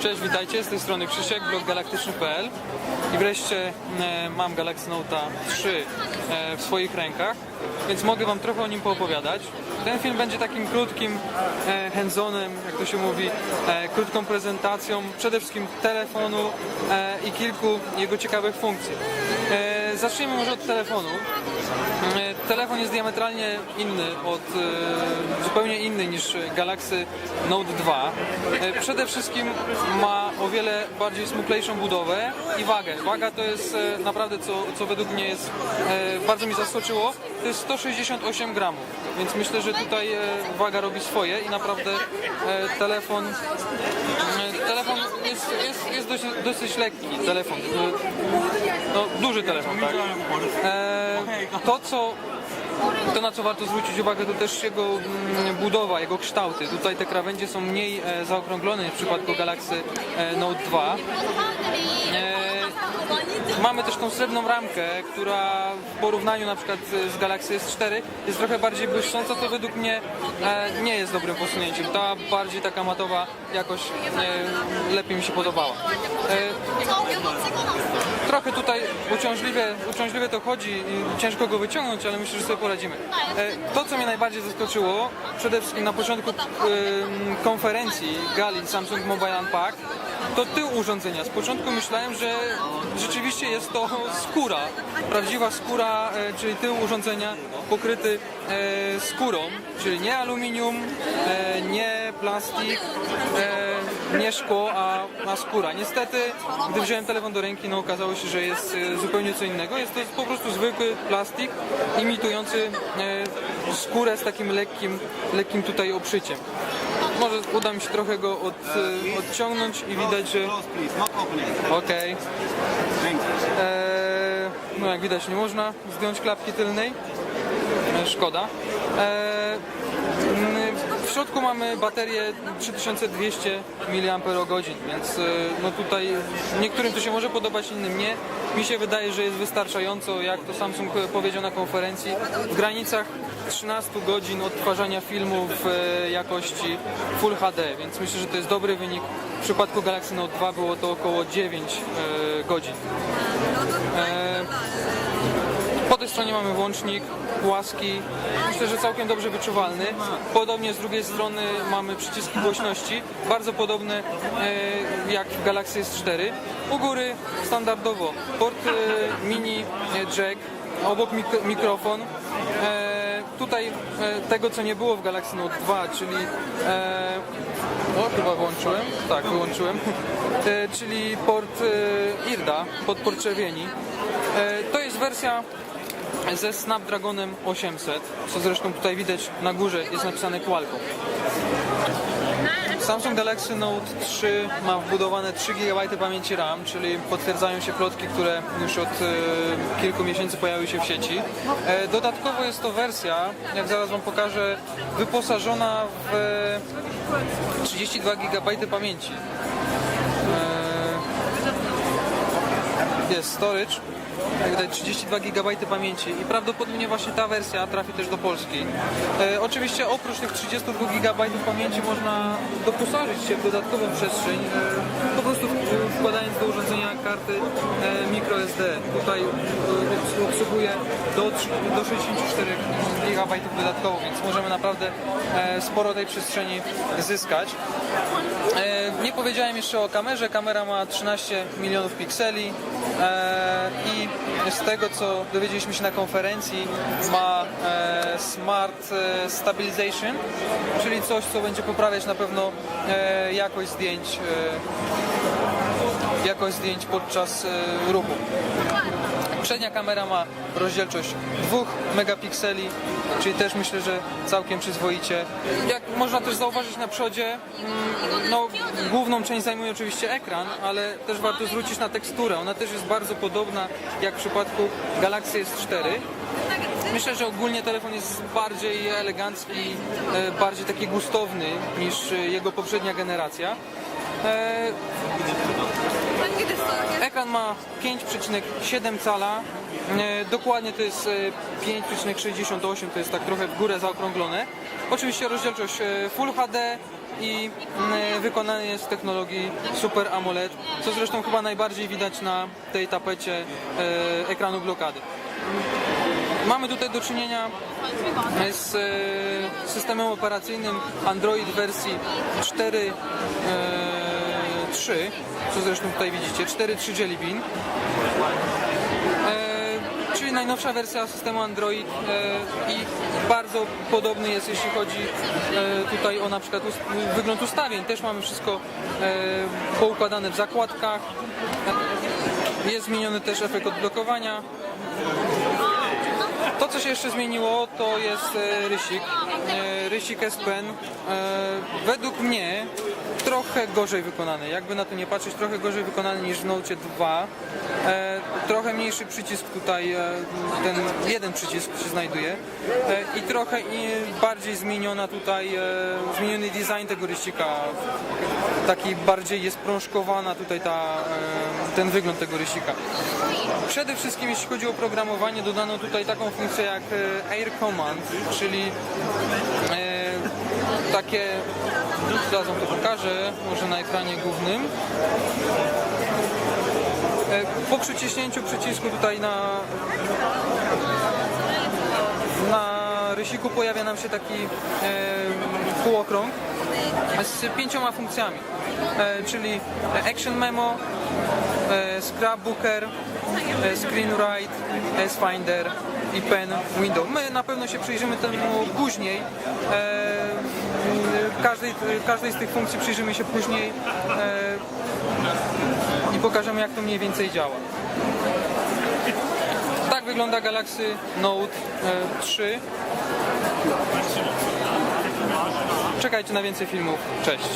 Cześć, witajcie, z tej strony Krzysiek, blog galaktyczny.pl i wreszcie e, mam Galaxy Note 3 e, w swoich rękach, więc mogę Wam trochę o nim poopowiadać. Ten film będzie takim krótkim e, hands-onem, jak to się mówi, e, krótką prezentacją przede wszystkim telefonu e, i kilku jego ciekawych funkcji. E, zacznijmy może od telefonu. E, Telefon jest diametralnie inny od, e, zupełnie inny niż Galaxy Note 2. E, Przede wszystkim ma o wiele bardziej smuklejszą budowę i wagę. Waga to jest e, naprawdę, co, co według mnie jest, bardzo mi zaskoczyło, to jest 168 gramów, więc myślę, że tutaj waga robi swoje i naprawdę telefon jest, jest, dosyć, lekki, telefon, E, no, duży telefon, tak. E, to, co to, na co warto zwrócić uwagę, to też jego mm, budowa, jego kształty. Tutaj te krawędzie są mniej e, zaokrąglone niż w przypadku Galaxy e, Note 2. E, Mamy też tą srebrną ramkę, która w porównaniu na przykład z Galaxy S4 jest trochę bardziej błyszcząca, to według mnie e, nie jest dobrym posunięciem. Ta bardziej taka matowa jakoś e, lepiej mi się podobała. E, trochę tutaj uciążliwie, uciążliwie to chodzi i ciężko go wyciągnąć, ale myślę, że sobie poradzimy. E, To, co mnie najbardziej zaskoczyło, przede wszystkim na początku em, konferencji gali Samsung Mobile Unpacked, to tył urządzenia. Z początku myślałem, że rzeczywiście jest to skóra, prawdziwa skóra, e, czyli tył urządzenia pokryty e, skórą, czyli nie aluminium, e, nie plastik, nie szkło, a, a skóra. Niestety, gdy wziąłem telefon do ręki, no okazało się, że jest zupełnie co innego. Jest to po prostu zwykły plastik imitujący skórę z takim lekkim, lekkim tutaj obszyciem. Może uda mi się trochę go od, e, odciągnąć i widać, że okej. You. Eee, no jak widać nie można zdjąć klapki tylnej. E, szkoda. Eee, w środku mamy baterię 3200 mAh, więc e, no tutaj niektórym to się może podobać, innym nie. Mi się wydaje, że jest wystarczająco, jak to Samsung powiedział na konferencji, w granicach 13 godzin odtwarzania filmu w e, jakości Full HD, więc myślę, że to jest dobry wynik. W przypadku Galaxy Note 2 było to około 9 e, godzin. E, po tej stronie mamy włącznik płaski, myślę, że całkiem dobrze wyczuwalny. Podobnie z drugiej strony mamy przyciski głośności, bardzo podobne e, jak w Galaxy S4. U góry standardowo port e, mini e, jack, obok mik- mikrofon. Tutaj tego co nie było w Galaxy Note 2, czyli o, chyba wyłączyłem. Tak, wyłączyłem. E, czyli port e, IRDA, pod port czerwieni. E, to jest wersja ze Snapdragonem 800, co zresztą tutaj widać na górze jest napisane Qualcomm. Samsung Galaxy Note 3 ma wbudowane 3 GB pamięci RAM, czyli potwierdzają się plotki, które już od e, kilku miesięcy pojawiły się w sieci. E, dodatkowo jest to wersja, jak zaraz Wam pokażę, wyposażona w e, 32 GB pamięci. Jest storage, jak widać 32 GB pamięci i prawdopodobnie właśnie ta wersja trafi też do Polski. E, oczywiście oprócz tych 32 GB pamięci można doposażyć się w dodatkową przestrzeń, e, po prostu wkładając do urządzenia karty e, microSD. Tutaj e, obs- obsługuje do, do 64 GB dodatkowo, więc możemy naprawdę e, sporo tej przestrzeni zyskać. E, Nie powiedziałem jeszcze o kamerze. Kamera ma 13 milionów pikseli i z tego co dowiedzieliśmy się na konferencji ma e, Smart e, Stabilization, czyli coś co będzie poprawiać na pewno e, jakość zdjęć e, jakość zdjęć podczas e, ruchu. Przednia kamera ma rozdzielczość 2 megapikseli, czyli też myślę, że całkiem przyzwoicie. Jak można też zauważyć na przodzie, mm, no, główną część zajmuje oczywiście ekran, ale też warto zwrócić na teksturę. Ona też jest bardzo podobna jak w przypadku Galaxy S4. Myślę, że ogólnie telefon jest bardziej elegancki, e, bardziej taki gustowny niż e, jego poprzednia generacja. E, Ekran ma 5,7 cala. E, Dokładnie to jest e, 5,68, to jest tak trochę w górę zaokrąglone. Oczywiście rozdzielczość e, Full HD i mm, wykonany jest w technologii Super AMOLED, co zresztą chyba najbardziej widać na tej tapecie e, ekranu blokady. Mamy tutaj do czynienia z e, systemem operacyjnym Android wersji 4.3, co zresztą tutaj widzicie, 4.3 Jelly Bean. Czyli najnowsza wersja systemu Android e, i bardzo podobny jest jeśli chodzi e, tutaj o na przykład wygląd ustawień. Też mamy wszystko e, poukładane w zakładkach. Jest zmieniony też efekt odblokowania. To, co się jeszcze zmieniło, to jest e, rysik. E, Rysik S Pen. E, Według mnie trochę gorzej wykonany. Jakby na to nie patrzeć, trochę gorzej wykonany niż w Note 2. E, Trochę mniejszy przycisk tutaj, e, ten jeden przycisk się znajduje. E, I trochę i bardziej zmieniona tutaj, e, zmieniony design tego rysika. Taki bardziej jest prążkowana tutaj ta, e, ten wygląd tego rysika. Przede wszystkim jeśli chodzi o programowanie, dodano tutaj taką funkcję jak e, Air Command, czyli e, takie, zaraz wam to pokażę, może na ekranie głównym. E, po przyciśnięciu przycisku tutaj na, na rysiku pojawia nam się taki e, półokrąg z pięcioma funkcjami, e, czyli Action Memo, e, Scrapbooker, e, Screen Write, S-Finder i Pen Window. My na pewno się przyjrzymy temu później. E, Każdej, każdej z tych funkcji przyjrzymy się później e, i pokażemy jak to mniej więcej działa. Tak wygląda Galaxy Note e, 3. Czekajcie na więcej filmów. Cześć.